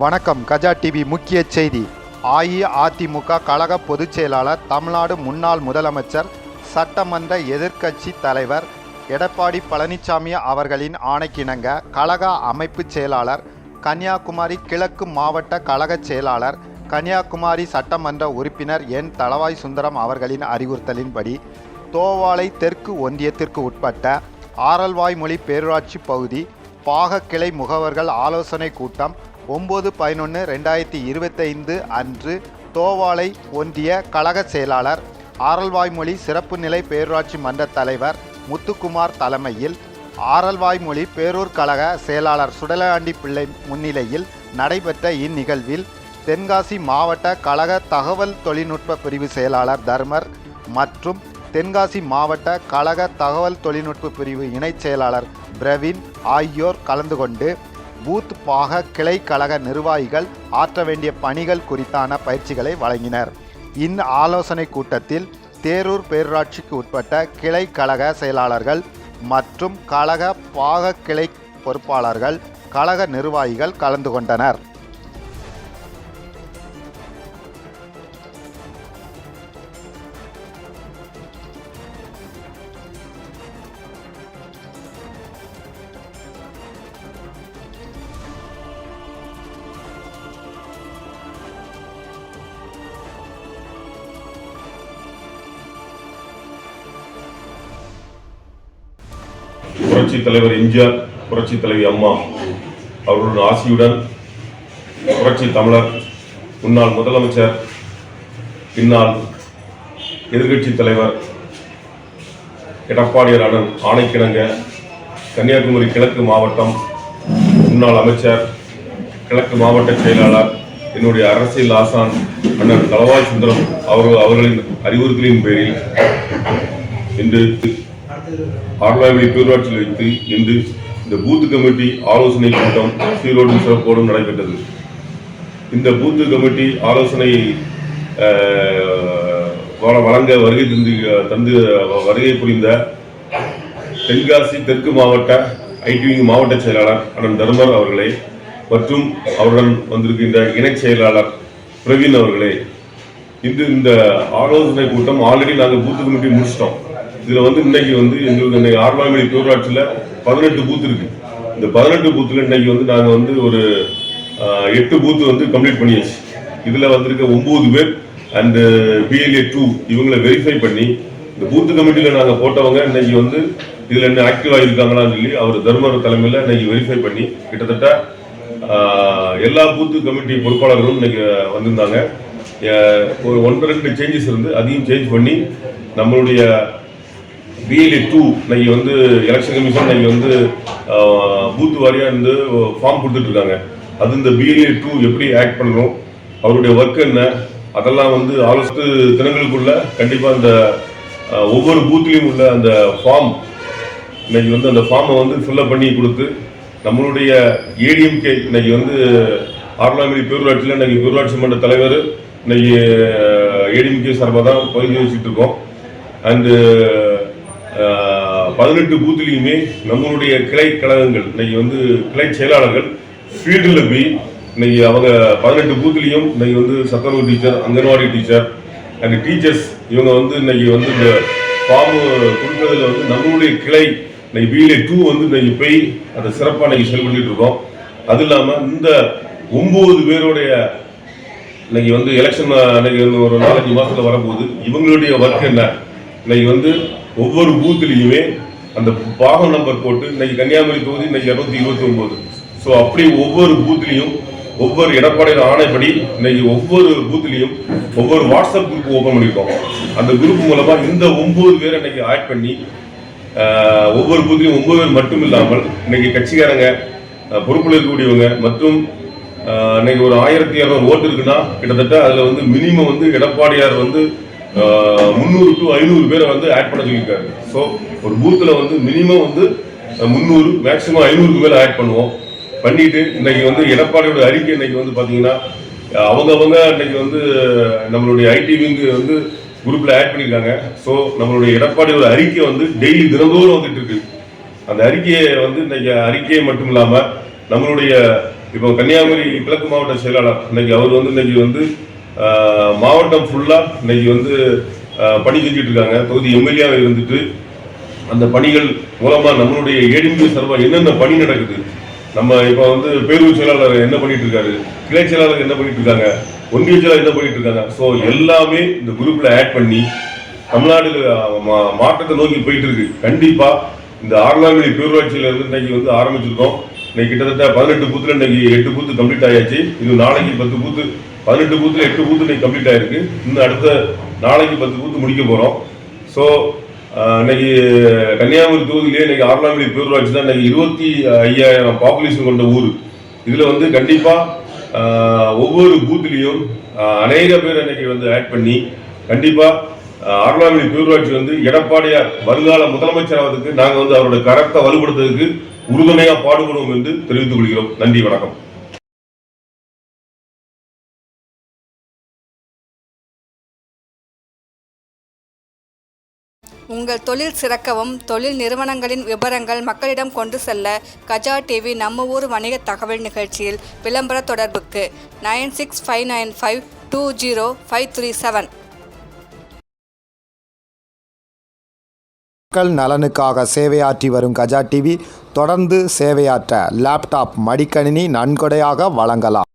வணக்கம். கஜா டிவி முக்கிய செய்தி. அஇஅதிமுக கழக பொதுச் செயலாளர் தமிழ்நாடு முன்னாள் முதலமைச்சர் சட்டமன்ற எதிர்க்கட்சி தலைவர் எடப்பாடி பழனிசாமி அவர்களின் ஆணைக்கிணங்க கழக அமைப்பு செயலாளர் கன்னியாகுமரி கிழக்கு மாவட்ட கழக செயலாளர் கன்னியாகுமரி சட்டமன்ற உறுப்பினர் என். தளவாய் சுந்தரம் அவர்களின் அறிவுறுத்தலின்படி தோவாளை தெற்கு ஒன்றியத்திற்கு உட்பட்ட ஆரல்வாய்மொழி பேரூராட்சி பகுதி பாகக்கிளை முகவர்கள் ஆலோசனை கூட்டம் ஒம்பது பதினொன்று ரெண்டாயிரத்தி இருபத்தைந்து அன்று தோவாளை ஒன்றிய கழக செயலாளர் ஆரல்வாய்மொழி சிறப்பு நிலை பேரூராட்சி மன்ற தலைவர் முத்துக்குமார் தலைமையில் ஆரல்வாய்மொழி பேரூர் கழக செயலாளர் சுடலாண்டி பிள்ளை முன்னிலையில் நடைபெற்ற இந்நிகழ்வில் தென்காசி மாவட்ட கழக தகவல் தொழில்நுட்ப பிரிவு செயலாளர் தர்மர் மற்றும் தென்காசி மாவட்ட கழக தகவல் தொழில்நுட்ப பிரிவு இணைச் செயலாளர் பிரவீன் ஆகியோர் கலந்து கொண்டு பூத் பாக கிளை கழக நிர்வாகிகள் ஆற்ற வேண்டிய பணிகள் குறித்தான பயிற்சிகளை வழங்கினர். இந்த ஆலோசனை கூட்டத்தில் தேரூர் பேரூராட்சிக்கு உட்பட்ட கிளை கழக செயலாளர்கள் மற்றும் கழக பாக கிளை பொறுப்பாளர்கள் கழக நிர்வாகிகள் கலந்து கொண்டனர். புரட்சி தலைவர் எம்ஜிஆர் புரட்சி தலைவி அம்மா அவர்களுடைய ஆசியுடன் புரட்சி தமிழர் முன்னாள் முதலமைச்சர் பின்னால் எதிர்க்கட்சி தலைவர் எடப்பாடியார் அண்ணன் ஆணைக்கிணங்க கன்னியாகுமரி கிழக்கு மாவட்டம் முன்னாள் அமைச்சர் கிழக்கு மாவட்ட செயலாளர் என்னுடைய அரசியல் ஆசான் அண்ணன் தலவாய் சுந்தரம் அவர்கள் அவர்களின் அறிவுறுத்தலின் பேரில் இன்று ஆர்லாவளி பேரூராட்சியில் வைத்து இன்று இந்த பூத்து கமிட்டி ஆலோசனை கூட்டம் சீரோடும் சிறப்போடும் நடைபெற்றது. இந்த பூத்து கமிட்டி ஆலோசனை வழங்க வருகை தந்து தந்து வருகை புரிந்த தென்காசி தெற்கு மாவட்ட ஐடிவிங் மாவட்ட செயலாளர் அண்ணன் தர்மர் அவர்களே மற்றும் அவருடன் வந்திருக்கின்ற இணைச் செயலாளர் பிரவீன் அவர்களே இன்று இந்த ஆலோசனை கூட்டம் ஆல்ரெடி நாங்கள் பூத்து கமிட்டி முடிச்சிட்டோம். இதில் வந்து இன்னைக்கு வந்து எங்களுக்கு இன்னைக்கு ஆர்வாமணி பேரூராட்சியில் பதினெட்டு பூத் இருக்கு. இந்த பதினெட்டு பூத்தில் இன்னைக்கு வந்து நாங்கள் வந்து ஒரு எட்டு பூத்து வந்து கம்ப்ளீட் பண்ணியாச்சு. இதில் வந்திருக்க ஒம்பது பேர் அண்டு பிஎல்ஏ டூ இவங்களை வெரிஃபை பண்ணி இந்த பூத்து கமிட்டியில் நாங்கள் போட்டவங்க இன்னைக்கு வந்து இதில் என்ன ஆக்டிவ் ஆகிருக்காங்களான்னு சொல்லி அவர் தர்மர் தலைமையில் இன்னைக்கு வெரிஃபை பண்ணி கிட்டத்தட்ட எல்லா பூத்து கமிட்டி பொறுப்பாளர்களும் இன்னைக்கு வந்திருந்தாங்க. ஒரு ஒன்று ரெண்டு சேஞ்சஸ் இருந்து அதையும் சேஞ்ச் பண்ணி நம்மளுடைய பிஎல்ஏ டூ இன்னைக்கு வந்து எலெக்ஷன் கமிஷன் இன்னைக்கு வந்து பூத் வாரியாக இருந்து ஃபார்ம் கொடுத்துட்ருக்காங்க. அது இந்த பிஎல்ஏ டூ எப்படி ஆக்ட் பண்ணுறோம் அவருடைய ஒர்க் என்ன அதெல்லாம் வந்து ஆலோசித்து தினங்களுக்குள்ள கண்டிப்பாக அந்த ஒவ்வொரு பூத்லேயும் உள்ள அந்த ஃபார்ம் இன்னைக்கு வந்து அந்த ஃபார்மை வந்து ஃபில்லப் பண்ணி கொடுத்து நம்மளுடைய ஏடிஎம்கே இன்னைக்கு வந்து ஆர்லாமிரி பேரூராட்சியில் இன்னைக்கு பேரூராட்சி மன்ற தலைவர் இன்னைக்கு ஏடிஎம்கே சார்பாக தான் பதிவு வச்சுட்டு இருக்கோம் அண்டு பதினெட்டு பூத்துலேயுமே நம்மளுடைய கிளை கழகங்கள் இன்னைக்கு வந்து கிளை செயலாளர்கள் ஃபீல்டில் போய் இன்னைக்கு அவங்க பதினெட்டு பூத்துலேயும் இன்னைக்கு வந்து சத்துணவு teacher anganwadi teacher and teachers இவங்க வந்து இன்னைக்கு வந்து இந்த ஃபார்ம் கொடுக்கறதுல வந்து நம்மளுடைய கிளை இன்னைக்கு பிஎல்ஏ டூ வந்து இன்னைக்கு போய் அதை சிறப்பாக இன்னைக்கு செயல்பட்டு இருக்கோம். அது இல்லாமல் இந்த ஒம்பது பேருடைய இன்னைக்கு வந்து எலெக்ஷன் அன்னைக்கு வந்து ஒரு நாலஞ்சு மாசத்துல வரப்போகுது. இவங்களுடைய ஒர்க் என்ன? இன்னைக்கு வந்து ஒவ்வொரு பூத்துலையுமே அந்த பாகம் நம்பர் போட்டு இன்னைக்கு கன்னியாகுமரி தொகுதி இன்னைக்கு இருநூத்தி இருபத்தி ஒன்பது ஸோ அப்படி ஒவ்வொரு பூத்துலையும் ஒவ்வொரு எடப்பாடியில் ஆணைப்படி இன்னைக்கு ஒவ்வொரு பூத்துலையும் ஒவ்வொரு வாட்ஸ்அப் குரூப் ஓபன் பண்ணியிருக்கோம் அந்த குரூப் மூலமா இந்த ஒன்பது பேரை இன்னைக்கு ஆட் பண்ணி ஒவ்வொரு பூத்திலையும் ஒன்பது பேர் மட்டும் இல்லாமல் இன்னைக்கு கட்சிக்காரங்க பொறுப்பில் இருக்கக்கூடியவங்க மற்றும் இன்னைக்கு ஒரு ஆயிரத்தி இரநூறு ஓட்டு இருக்குன்னா கிட்டத்தட்ட அதுல வந்து மினிமம் வந்து எடப்பாடியார் வந்து முந்நூறு டு ஐநூறு பேரை வந்து ஆட் பண்ண சொல்லியிருக்காரு. ஸோ ஒரு பூத்தில் வந்து மினிமம் வந்து முந்நூறு மேக்ஸிமம் ஐநூறுக்கு மேலே ஆட் பண்ணுவோம். பண்ணிட்டு இன்னைக்கு வந்து எடப்பாடியோட அறிக்கை இன்னைக்கு வந்து பார்த்தீங்கன்னா அவங்க அவங்க இன்னைக்கு வந்து நம்மளுடைய ஐடி விங்கு வந்து குரூப்பில் ஆட் பண்ணியிருக்காங்க. ஸோ நம்மளுடைய எடப்பாடியோட அறிக்கை வந்து டெய்லி தினந்தோறும் வந்துட்டு இருக்கு. அந்த அறிக்கையை வந்து இன்னைக்கு அறிக்கையை மட்டும் இல்லாமல் நம்மளுடைய இப்போ கன்னியாகுமரி கிழக்கு மாவட்ட செயலாளர் இன்னைக்கு அவர் வந்து இன்னைக்கு வந்து மாவட்டம் ஃபுல்லாக இன்னைக்கு வந்து பணி செஞ்சுட்டு இருக்காங்க தொகுதி எம்எல்ஏவாக இருந்துட்டு அந்த பணிகள் மூலமாக நம்மளுடைய ஏடிபி சார்பா என்னென்ன பணி நடக்குது? நம்ம இப்போ வந்து பேரூர் செயலாளர் என்ன பண்ணிட்டு இருக்காரு கிளை செயலாளர் என்ன பண்ணிட்டு இருக்காங்க ஒன்றிய செயலாளர் என்ன பண்ணிட்டு இருக்காங்க ஸோ எல்லாமே இந்த குரூப்பில் ஆட் பண்ணி தமிழ்நாடு மா- மாற்றத்தை நோக்கி போயிட்டு இருக்கு கண்டிப்பாக இந்த ஆர்லாங்குடி பேரூராட்சியில இருந்து இன்னைக்கு வந்து ஆரம்பிச்சிருக்கோம். இன்னைக்கு கிட்டத்தட்ட பதினெட்டு பூத்துல இன்னைக்கு எட்டு பூத்து கம்ப்ளீட் ஆயாச்சு. இது நாளைக்கு பத்து பூத்து பதினெட்டு பூத்துல எட்டு பூத்து இன்னைக்கு கம்ப்ளீட் ஆயிருக்கு. இன்னும் அடுத்த நாளைக்கு பத்து பூத்து முடிக்க போறோம். ஸோ இன்னைக்கு கன்னியாகுமரி தொகுதியிலே இன்னைக்கு ஆர்லாங்குடி பேரூராட்சி தான் இன்னைக்கு இருபத்தி ஐயாயிரம் பாப்புலேஷன் கொண்ட ஊர். இதுல வந்து கண்டிப்பா ஒவ்வொரு பூத்துலையும் அநேக பேர் இன்னைக்கு வந்து ஆட் பண்ணி கண்டிப்பா ஆஹ், பேரூராட்சி வந்து எடப்பாடியார் வருங்கால முதலமைச்சர் ஆவதற்கு நாங்கள் வந்து அவரோட கரத்தை வலுப்படுத்துறதுக்கு உறுதுணையா பாடுபடுவோம் என்று தெரிவித்துக் கொள்கிறோம். நன்றி வணக்கம். உங்கள் தொழில் சிறக்கவும் தொழில் நிறுவனங்களின் விவரங்கள் மக்களிடம் கொண்டு செல்ல கஜா டிவி நம்ம ஊர் வணிக தகவல் நிகழ்ச்சியில் விளம்பர தொடர்புக்கு nine six five nine five two zero five three seven. மக்கள் நலனுக்காக சேவையாற்றி வரும் கஜா டிவி தொடர்ந்து சேவையாற்ற லேப்டாப் மடிக்கணினி நன்கொடையாக வழங்கலாம்.